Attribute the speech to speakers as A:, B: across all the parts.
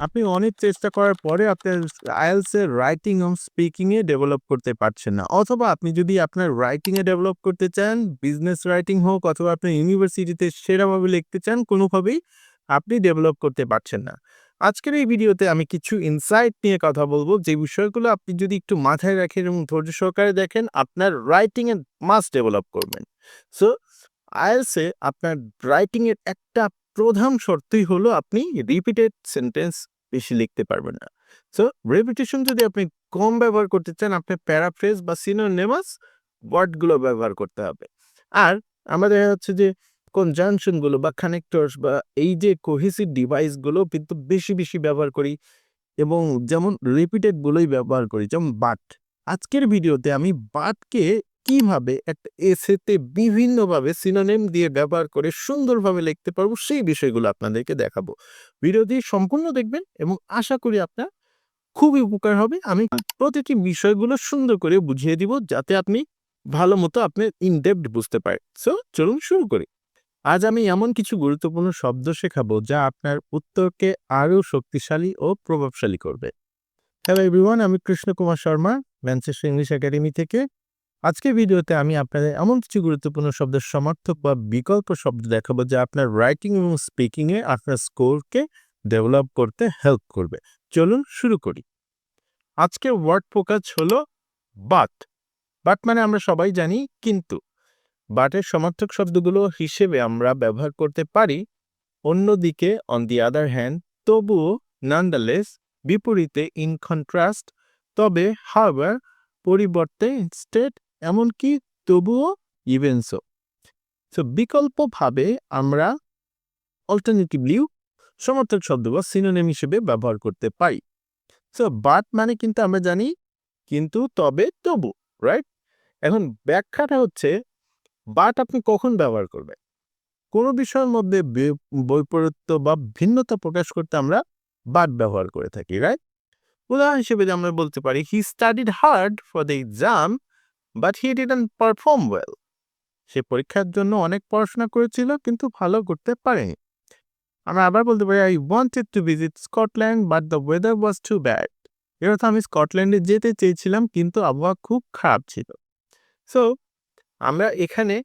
A: আপনি অনেক চেষ্টা করার পরে আপনার IELTS রাইটিং এবং স্পিকিংয়ে ডেভেলপ করতে পারছেন না। অথবা আপনি যদি আপনার রাইটিংয়ে ডেভেলপ করতে চান, বিজনেস রাইটিং হোক অথবা আপনি ইউনিভার্সিটিতে সেরাভাবে লিখতে চান, কোনোভাবেই আপনি ডেভেলপ করতে পারছেন না। আজকের এই ভিডিওতে আমি কিছু ইনসাইট নিয়ে কথা বলব যে বিষয়গুলো আপনি যদি একটু মাথায় রাখেন এবং ধৈর্য সহকারে দেখেন, আপনার রাইটিং এ মাস্ট ডেভেলপ করবেন। সো IELTS আপনার রাইটিং এর একটা প্রধান শর্তই হলো আপনি রিপিটেড সেন্টেন্স বেশি লিখতে পারবেন না। সো রিপিটেশন যদি আপনি কম ব্যবহার করতে চান, আপনি প্যারাফ্রেজ বা সিনোনিমাস ওয়ার্ডগুলো ব্যবহার করতে হবে। আর আমরা দেখা যাচ্ছে যে কনজাংশনগুলো বা কানেক্টরস বা এই যে কোহেসিভ ডিভাইসগুলো কিন্তু বেশি, বেশি ব্যবহার করি এবং যেমন রিপিটেড গুলোই ব্যবহার করি। যেমন বাট। আজকের ভিডিওতে আমি বাটকে কীভাবে একটা এসেতে বিভিন্নভাবে সিনোনিম দিয়ে ব্যবহার করে সুন্দরভাবে লিখতে পারব, সেই বিষয়গুলো আপনাদেরকে দেখাবো। ভিডিওটি সম্পূর্ণ দেখবেন এবং আশা করি আপনার খুবই উপকার হবে। আমি প্রতিটি বিষয়গুলো সুন্দর করে বুঝিয়ে দিব, যাতে আপনি ভালোমতো আপনি ইন ডেপথ বুঝতে পারেন। সো চলুন শুরু করি। আজ আমি এমন কিছু গুরুত্বপূর্ণ শব্দ শেখাবো, যা আপনার উত্তরকে আরও শক্তিশালী ও প্রভাবশালী করবে। হ্যালো এভরিওয়ান, আমি Krishna Kumar Sharma, Manchester English academy থেকে। আজকের ভিডিওতে আমি আপনাদের এমন কিছু গুরুত্বপূর্ণ শব্দের সমর্থক বা বিকল্প শব্দ দেখাবো, যা আপনার রাইটিং এবং স্পিকিং এ আপনার স্কোরকে ডেভেলপ করতে হেল্প করবে। চলুন শুরু করি। আজকে ওয়ার্ড ফোকাস হলো বাট। বাট মানে আমরা সবাই জানি কিন্তু। বাটের সমার্থক শব্দগুলো হিসেবে আমরা ব্যবহার করতে পারি অন্যদিকে অন দি আদার হ্যান্ড, তবুও ননদালেস, বিপরীতে ইন কন্ট্রাস্ট, তবে হাউএভার, পরিবর্তে ইনস্টেড, এমনকি তবুও ইভেন সো। সো বিকল্পভাবে আমরা অল্টারনেটিভলিও সমর্থক শব্দ বা সিনোনিম হিসেবে ব্যবহার করতে পারি। সো বাট মানে কিন্তু আমরা জানি কিন্তু, তবে, তবু, রাইট? এখন ব্যাখ্যাটা হচ্ছে বাট আপনি কখন ব্যবহার করবেন? কোন বিষয়ের মধ্যে বৈপরীত্য বা ভিন্নতা প্রকাশ করতে আমরা বাট ব্যবহার করে থাকি, রাইট? উদাহরণ হিসেবে আমরা বলতে পারি, he studied hard for the exam but he didn't perform well. সে পরীক্ষার জন্য অনেক পড়াশোনা করেছিল কিন্তু ভালো করতে পারেনি। আমরা আবার বলতে পারি, I wanted to visit Scotland but the weather was too bad. এর অর্থ আমি স্কটল্যান্ডে যেতে চেয়েছিলাম কিন্তু আবহাওয়া খুব খারাপ ছিল। সো আমরা এখানে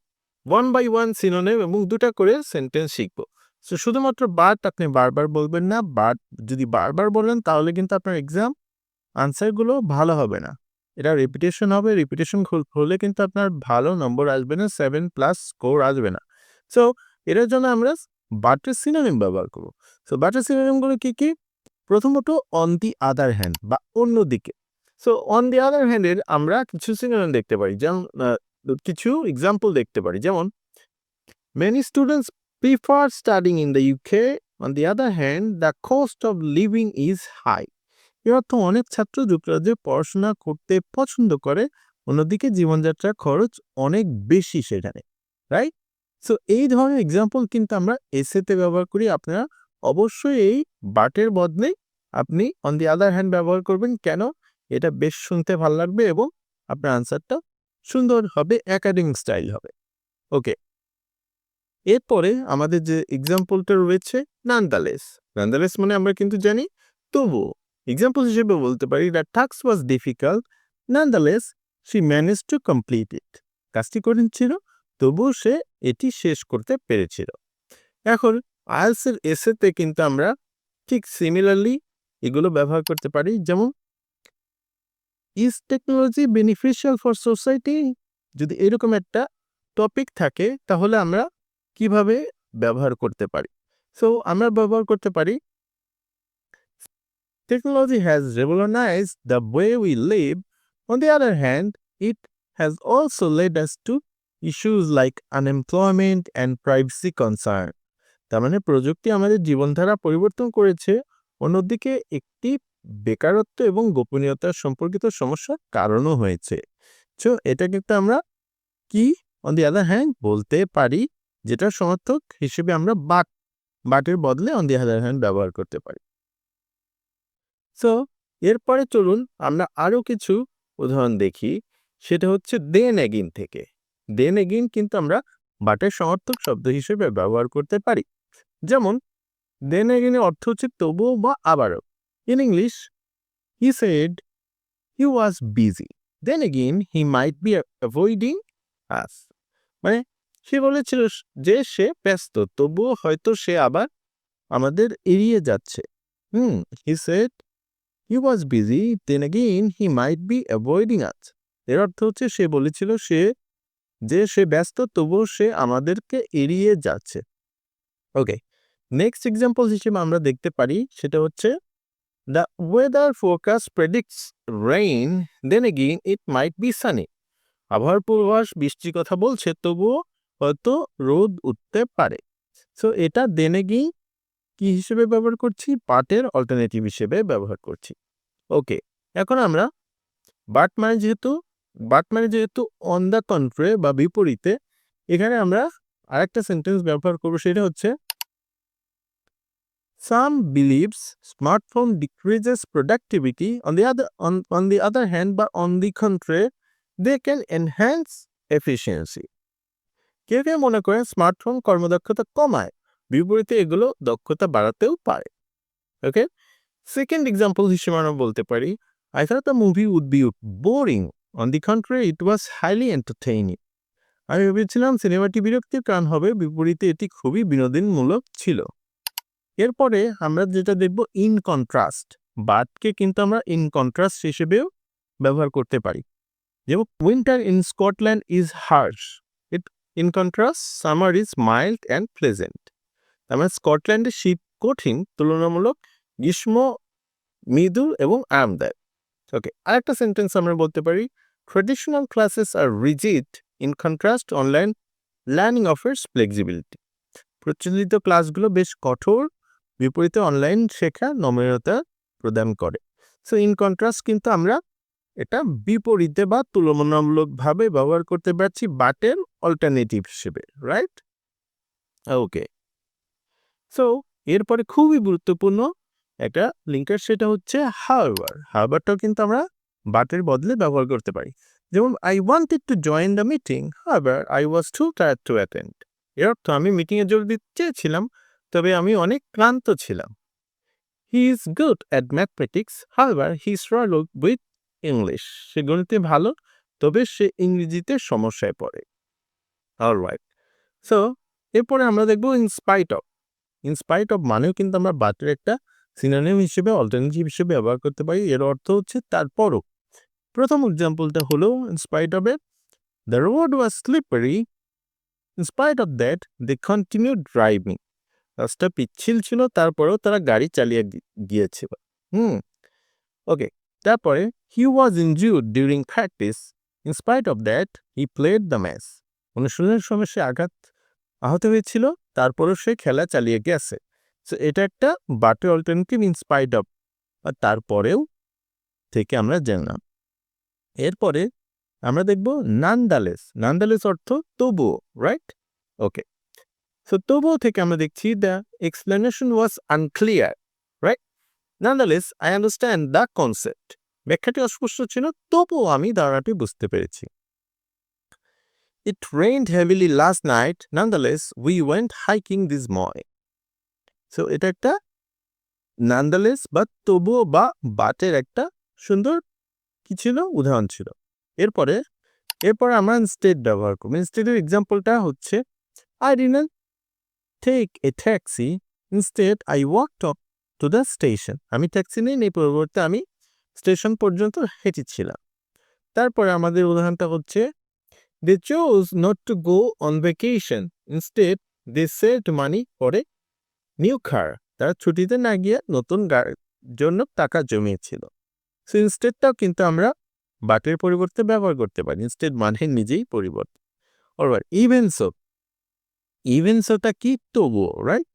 A: ওয়ান বাই ওয়ান সিনোনিম এবং দুটা করে সেন্টেন্স শিখব। সো শুধুমাত্র বাট আপনি বারবার বলবেন না। বাট যদি বারবার বলেন তাহলে কিন্তু আপনার এক্সাম আনসারগুলো ভালো হবে না। এটা রিপিটেশন হবে। রিপিটেশন হলে কিন্তু আপনার ভালো নম্বর আসবে না। সেভেন প্লাস স্কোর আসবে না। সো এটার জন্য আমরা বাটের সিনোনিম ব্যবহার করব। সো বাটের সিনোনিমগুলো কি, কি? প্রথমত অন দি আদার হ্যান্ড বা অন্যদিকে। সো অন দি আদার হ্যান্ডের আমরা কিছু সিনোনিম দেখতে পারি। যেমন কিছু এক্সাম্পল দেখতে পারি। যেমন many students prefer studying in the UK. On the other hand the cost of living is high. এর অর্থ অনেক ছাত্র যুক্তরাজ্যে পড়াশোনা করতে পছন্দ করে। অন্যদিকে জীবনযাত্রার খরচ অনেক বেশি সেখানে। রাইট? সো এই ধরনের এক্সাম্পল কিন্তু আমরা এসেতে ব্যবহার করি। আপনারা অবশ্যই এই বাটের বদলে আপনি অন দি আদার হ্যান্ড ব্যবহার করবেন। কেন? এটা বেশ শুনতে ভালো লাগবে এবং আপনার আনসারটা সুন্দর হবে, একাডেমিক স্টাইল হবে। ওকে। এরপরে আমাদের যে এক্সাম্পলটা রয়েছে নান্দালেস ননদালেস মানে আমরা কিন্তু জানি তবুও। এক্সাম্পল হিসেবে বলতে পারি, the task was difficult nonetheless she manage to complete it. কাজটি কঠিন ছিল, তবুও সে এটি শেষ করতে পেরেছিল। এখন এর এসেতে কিন্তু আমরা ঠিক সিমিলারলি এগুলো ব্যবহার করতে পারি। যেমন is technology beneficial for society? যদি এরকম একটা টপিক থাকে তাহলে আমরা কীভাবে ব্যবহার করতে পারি? সো আমরা ব্যবহার করতে পারি technology has revolutionized the way we live. On the other hand, it has also led us to issues like unemployment and privacy concern. তার মানে প্রযুক্তি আমাদের জীবনধারা পরিবর্তন করেছে। অন্যদিকে একটি বেকারত্ব এবং গোপনীয়তা সম্পর্কিত সমস্যার কারণও হয়েছে। সো এটা কিন্তু আমরা কি অন দি আদার হ্যান্ড বলতে পারি, যেটা সমর্থক হিসেবে আমরা বাট, বাটের বদলে অন দি আদার হ্যান্ড ব্যবহার করতে পারি। সো এরপরে চলুন আমরা আরও কিছু উদাহরণ দেখি। সেটা হচ্ছে দেন এগেইন থেকে। দেন এগেইন কিন্তু আমরা বাটের সমর্থক শব্দ হিসেবে ব্যবহার করতে পারি। যেমন দেন এগেন অর্থ হচ্ছে তবুও বা আবারও in English he said he was busy then again he might be avoiding us মানে সে বলেছিল যে সে ব্যস্ত, তবুও হয়তো সে আবার আমাদের এড়িয়ে যাচ্ছে হুম he said he was busy then again he might be avoiding us এর অর্থ হচ্ছে, সে বলেছিল, সে, যে সে ব্যস্ত, তবুও সে আমাদেরকে এড়িয়ে যাচ্ছে। ওকে নেক্সট এক্সাম্পল হিসেবে আমরা দেখতে পারি, সেটা হচ্ছে the weather forecast predicts rain then again it might be sunny আবহাওয়ার পূর্বাভাস, বৃষ্টির কথা বলছে, তবুও হয়তো রোদ উঠতে পারে। সো এটা দেন এগেইন কি হিসেবে ব্যবহার করছি? পাটের অল্টারনেটিভ হিসেবে ব্যবহার করছি। ওকে এখন আমরা বাট মানে যেহেতু বাট মানে যেহেতু অন দ্য কন্ট্রে বা বিপরীতে এখানে আমরা আরেকটা সেন্টেন্স ব্যবহার করব সেটা হচ্ছে some believes smartphone decreases productivity on other on, on the other hand, but on the contrary, they can enhance efficiency. কেউ কেউ মনে করেন স্মার্টফোন কর্মদক্ষতা কমায়। বিপরীতে এগুলো দক্ষতা বাড়াতেও পারে ওকে সেকেন্ড এক্সাম্পল হিসেবে আমরা বলতে পারি I thought the movie would be boring on the contrary it was highly entertaining আমি ভেবেছিলাম সিনেমাটি বিরক্তির কারণ হবে, বিপরীতে এটি খুবই বিনোদনমূলক ছিল। এরপরে আমরা যেটা দেখব ইন কন্ট্রাস্ট বাটকে কিন্তু আমরা ইন কন্ট্রাস্ট হিসেবেও ব্যবহার করতে পারি। যেমন winter in Scotland is harsh it in contrast summer is mild and pleasant তার মানে স্কটল্যান্ডে শীত কঠিন, তুলনামূলক গ্রীষ্ম, মৃদু এবং আরামদায়ক ওকে আরেকটা সেন্টেন্স আমরা বলতে পারি traditional classes are rigid in contrast online learning offers flexibility প্রচলিত ক্লাসগুলো বেশ কঠোর, বিপরীতে অনলাইন শেখা নমনীয়তা প্রদান করে। সো ইন কন্ট্রাস্ট কিন্তু আমরা এটা বিপরীতে বা তুলনামূলকভাবে ব্যবহার করতে পারছি বাটের অল্টারনেটিভ হিসেবে রাইট ওকে সো এরপরে খুবই গুরুত্বপূর্ণ একটা লিঙ্কার সেটা হচ্ছে হাওয়ার হাওয়ারটাও কিন্তু আমরা বাটের বদলে ব্যবহার করতে পারি। যেমন I wanted to join the meeting however I was too tired to attend এর অর্থ, আমি মিটিংয়ে যোগ দিতে চেয়েছিলাম, তবে আমি অনেক ক্লান্ত ছিলাম। He is good at mathematics however he struggle with English সে গণিতে ভালো, তবে সে ইংরেজিতে সমস্যায় পড়ে। অলরাইট সো এরপরে আমরা দেখব ইনস্পাইট অফ ইনস্পাইট অফ মানেও কিন্তু আমরা বাটের একটা সিনোনিম হিসেবে অল্টারনেটিভ হিসেবে ব্যবহার করতে পারি। এর অর্থ হচ্ছে তারপরও প্রথম এক্সাম্পলটা হলো in spite of a the road was slippery in spite of that they continue driving রাস্তা পিচ্ছিল ছিল, তারপরেও তারা গাড়ি চালিয়ে গিয়েছিল হুম ওকে তারপরে he was injured during practice in spite of that he played the match অনুশীলনের সময় সে আঘাত আহত হয়েছিল, তারপরেও সে খেলা চালিয়ে গেছে। সো এটা একটা বাটে অল্টারনেটিভ ইনস্পাইট অফ, আর তারপরেও থেকে আমরা জানলাম। এরপরে আমরা দেখব নান্দালেস। নান্দালেস অর্থ তবুও রাইট ওকে সো তবুও থেকে আমরা দেখছি the explanation was unclear right nonetheless I understand the concept ব্যাখ্যাটি অস্পষ্ট ছিল, তবুও আমি ধারণাটি বুঝতে পেরেছি। It rained heavily last night nonetheless we went hiking this morning so এটা একটা নান্দালেস বা তবুও বা বাটের একটা সুন্দর কি ছিল? উদাহরণ ছিল। এরপরে এরপরে আমরা ইনস্টেড ব্যবহার করব। ইনস্টেডের এক্সাম্পলটা হচ্ছে I didn't take a taxi instead I walk top to the station আমি ট্যাক্সি নিই এই পরিবর্তে আমি স্টেশন পর্যন্ত হেঁটেছিলাম। তারপরে আমাদের উদাহরণটা হচ্ছে they chose not to go on vacation instead they saved money for a new car তারা ছুটিতে না গিয়ে নতুন জন্য টাকা জমিয়েছিল। সো ইনস্টেডটাও কিন্তু আমরা বাটের পরিবর্তে ব্যবহার করতে পারি। ইনস্টেড মানে নিজেই পরিবর্তন অলরাইট ইভেন সো ইভেন সোটা কি? তবুও right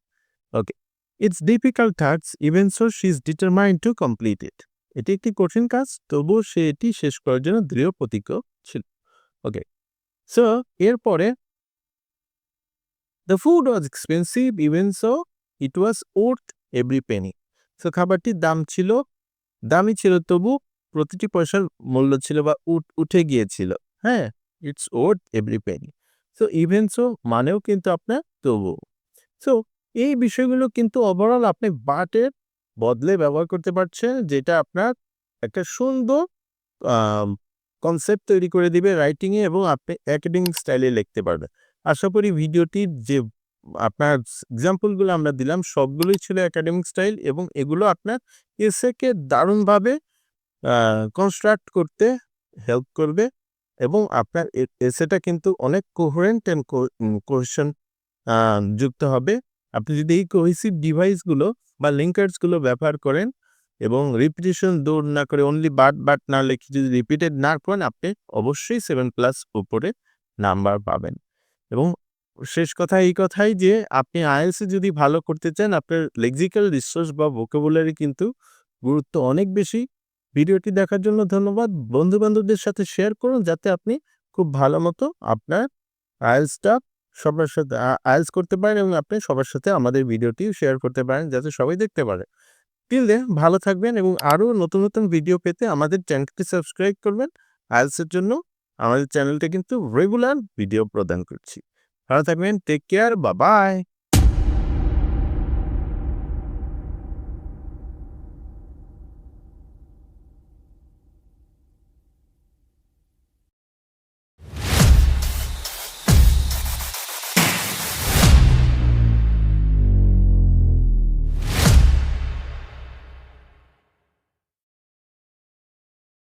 A: okay it's difficult task even so she is determined to complete it এটি একটি কঠিন কাজ, তবুও সে এটি শেষ করার জন্য দৃঢ় প্রতিজ্ঞ ছিল। ওকে সো এরপরে the food was expensive even so it was worth every penny so খাবারটির দাম ছিল দামি ছিল তবু প্রতিটি পয়সার মূল্য ছিল বা উঠ- গিয়েছিল। হ্যাঁ it's worth every penny so even so মানেও কিন্তু আপনার তবু। সো এই বিষয়গুলো কিন্তু ওভারঅল আপনি বাটের বদলে ব্যবহার করতে পারছেন, যেটা আপনার একটা সুন্দর কনসেপ্ট তৈরি করে দিবে রাইটিংয়ে এবং আপনি অ্যাকাডেমিক স্টাইলে লিখতে পারবেন। আশা করি ভিডিওটির যে আপনার এক্সাম্পলগুলো আমরা দিলাম, সবগুলোই ছিল একাডেমিক স্টাইল এবং এগুলো আপনার এসএকে দারুণভাবে কনস্ট্রাক্ট করতে হেল্প করবে এবং আপনার এসেটা কিন্তু অনেক coherent and co um cohesion যুক্ত হবে। আপনি যদি এই কোহেসিভ ডিভাইসগুলো বা লিঙ্কার্সগুলো ব্যবহার করেন এবং রিপিটেশন দৌড় না করে অনলি বাট, বাট না লিখে যদি রিপিটেড না করেন আপনি অবশ্যই সেভেন প্লাস উপরে নাম্বার পাবেন। এবং শেষ কথা এই কথাই যে আপনি আইএলটিএস এ যদি ভালো করতে চান আপনার লেক্সিক্যাল রিসোর্স বা ভোকাবুলারি কিন্তু গুরুত্ব অনেক বেশি। ভিডিওটি দেখার জন্য ধন্যবাদ। বন্ধু-বান্ধবদের সাথে শেয়ার করুন যাতে আপনি খুব ভালো মতো আপনার আইএলটিএসটা সবার সাথে আ আইএলটিএস করতে পারেন এবং আপনি সবার সাথে আমাদের ভিডিওটি শেয়ার করতে পারেন যাতে সবাই দেখতে পারে। টিল দেন ভালো থাকবেন এবং আরও নতুন, নতুন ভিডিও পেতে আমাদের চ্যানেলটি সাবস্ক্রাইব করবেন। আইএলটিএস জন্য আমাদের চ্যানেলটা কিন্তু রেগুলার ভিডিও প্রদান করছি। ভালো থাকবেন। Take care. বা বাই।